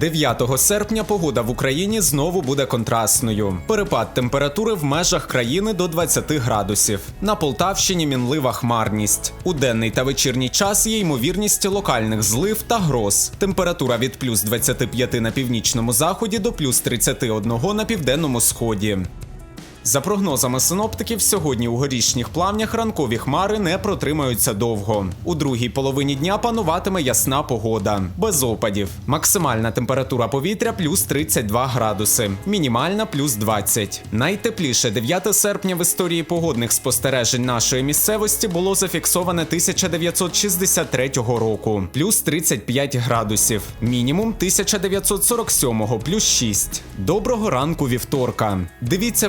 9 серпня погода в Україні знову буде контрастною. Перепад температури в межах країни до 20 градусів. На Полтавщині мінлива хмарність. У денний та вечірній час є ймовірність локальних злив та гроз. Температура від плюс 25 на північному заході до плюс 31 на південному сході. За прогнозами синоптиків, сьогодні у горішніх плавнях ранкові хмари не протримаються довго. У другій половині дня пануватиме ясна погода, без опадів. Максимальна температура повітря плюс 32 градуси, мінімальна плюс 20. Найтепліше 9 серпня в історії погодних спостережень нашої місцевості було зафіксоване 1963 року, плюс 35 градусів, мінімум 1947 плюс 6. Доброго ранку вівторка. Дивіться